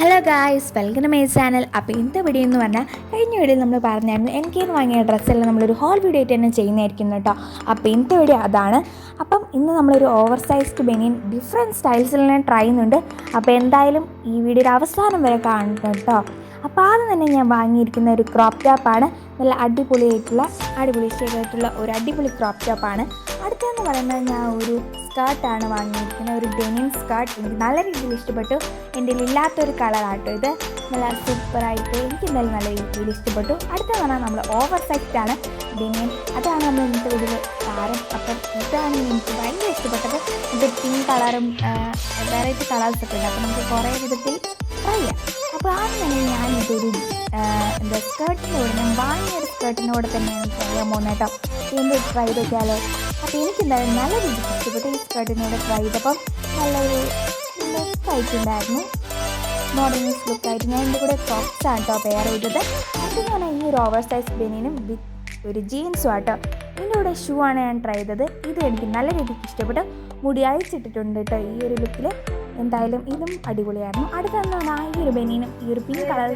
Hello guys welcome my channel അപ്പോൾ ഇന്നത്തെ video എന്ന് പറഞ്ഞാൽ കഴിഞ്ഞ വീഡിയോയിൽ നമ്മൾ പറഞ്ഞായിരുന്നു എനിക്ക് വാങ്ങിയ ഡ്രസ്സെല്ലാം നമ്മളൊരു ഹോൾ വീഡിയോ ആയിട്ട് തന്നെ ചെയ്യുന്നതായിരിക്കും കേട്ടോ അപ്പോൾ ഇന്നത്തെ വീഡിയോ അതാണ്. അപ്പം ഇന്ന് നമ്മളൊരു ഓവർ സൈസ്ഡ് ബെനിയൻ ഡിഫറെന്റ് സ്റ്റൈൽസിൽ തന്നെ ട്രൈ ചെയ്യുന്നുണ്ട്. അപ്പോൾ എന്തായാലും ഈ വീഡിയോയുടെ അവസാനം വരെ കാണണം കേട്ടോ അപ്പോൾ ആദ്യം തന്നെ ഞാൻ വാങ്ങിയിരിക്കുന്ന ഒരു ക്രോപ്പ് ടോപ്പാണ് നല്ല അടിപൊളിയായിട്ടുള്ള അടിപൊളി ഷേഡായിട്ടുള്ള ഒരു അടിപൊളി ക്രോപ്പ് ടോപ്പാണ് അടുത്തതെന്ന് പറയുന്നത് ഞാൻ ഒരു സ്കേർട്ടാണ് വാങ്ങിയിരിക്കുന്നത്. ഒരു ഡെനിം സ്കേർട്ട് എനിക്ക് നല്ല രീതിയിൽ ഇഷ്ടപ്പെട്ടു. എന്റെ ഇല്ലാത്തൊരു കളറാട്ടോ ഇത്. നല്ല സൂപ്പറായിട്ട് എനിക്ക് എന്തായാലും നല്ല രീതിയിൽ ഇഷ്ടപ്പെട്ടു. അടുത്ത പറഞ്ഞാൽ നമ്മൾ ഓവർ സൈസ്ഡാണ് ഡെനിം അതാണ് നമ്മൾ ഇന്നത്തെ ഒരു താരം അപ്പം ഇതാണ് എനിക്ക് ഭയങ്കര ഇഷ്ടപ്പെട്ടത്. ഇത് പിങ്ക് കളറും വെറൈറ്റി കളേഴ്സൊക്കെ ഉണ്ട്. അപ്പോൾ നമുക്ക് കുറേ വിധത്തിൽ ട്രൈ ചെയ്യാം. അപ്പോൾ ആദ്യം ആ, എന്താ സ്കേർട്ടിനോട് ഞാൻ വാങ്ങിയ ഒരു സ്കേർട്ടിനോട് തന്നെ ചെയ്യാൻ പോകുന്നത് കേട്ടോ. എന്ത് ട്രൈ ചെയ്തൊക്കെയാലോ അപ്പോൾ എനിക്ക് എന്തായാലും നല്ല രീതിക്ക് ഇഷ്ടപ്പെട്ടു ഈ സ്കേർട്ടിനോട് ട്രൈ ചെയ്തപ്പം നല്ലൊരു ലുക്ക് ആയിട്ടുണ്ടായിരുന്നു. മോഡേണൈസ് ലുക്കായിട്ട് ഞാൻ എന്റെ കൂടെ ആണ് കേട്ടോ പെയർ ചെയ്തത്. അതെന്ന് ഞാൻ ഈ ഒരു ഓവർ സൈസ് ബെനീനും വിത്ത് ഒരു ജീൻസും ആട്ടോ. ഇതിന്റെ കൂടെ ഷൂ ആണ് ഞാൻ ട്രൈ ചെയ്തത്. ഇത് എനിക്ക് നല്ല രീതിക്ക് ഇഷ്ടപ്പെട്ടു. മുടി അയച്ചിട്ടിട്ടുണ്ട് കേട്ടോ ഈ ഒരു ലുക്കിൽ എന്തായാലും ഇതും അടിപൊളിയായിരുന്നു. അടുത്ത തന്നെയാണ് ഈ ഒരു ബനീനും ഈ ഒരു പിങ്ക് കളർ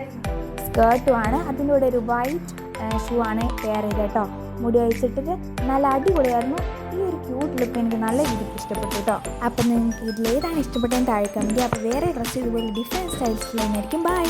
സ്കേർട്ടും ആണ്. അതിന്റെ കൂടെ ഒരു വൈറ്റ് ഷൂ ആണ് കെയർ ചെയ്തത് കേട്ടോ. മുടി അഴിച്ചിട്ടിട്ട് നല്ല അടിപൊളിയായിരുന്നു. ഈ ഒരു ക്യൂട്ട് ലുക്ക് എനിക്ക് നല്ല രീതിക്ക് ഇഷ്ടപ്പെട്ടു കേട്ടോ. അപ്പം നിങ്ങൾക്ക് ഇതിൽ ഏതാണ് ഇഷ്ടപ്പെട്ടതെന്ന് താഴെ കമന്റ് അപ്പോൾ വേറെ ഡ്രസ്സ് ഇതുപോലെ ഡിഫറെന്റ് സ്റ്റൈൽസിലായിരിക്കും ബൈ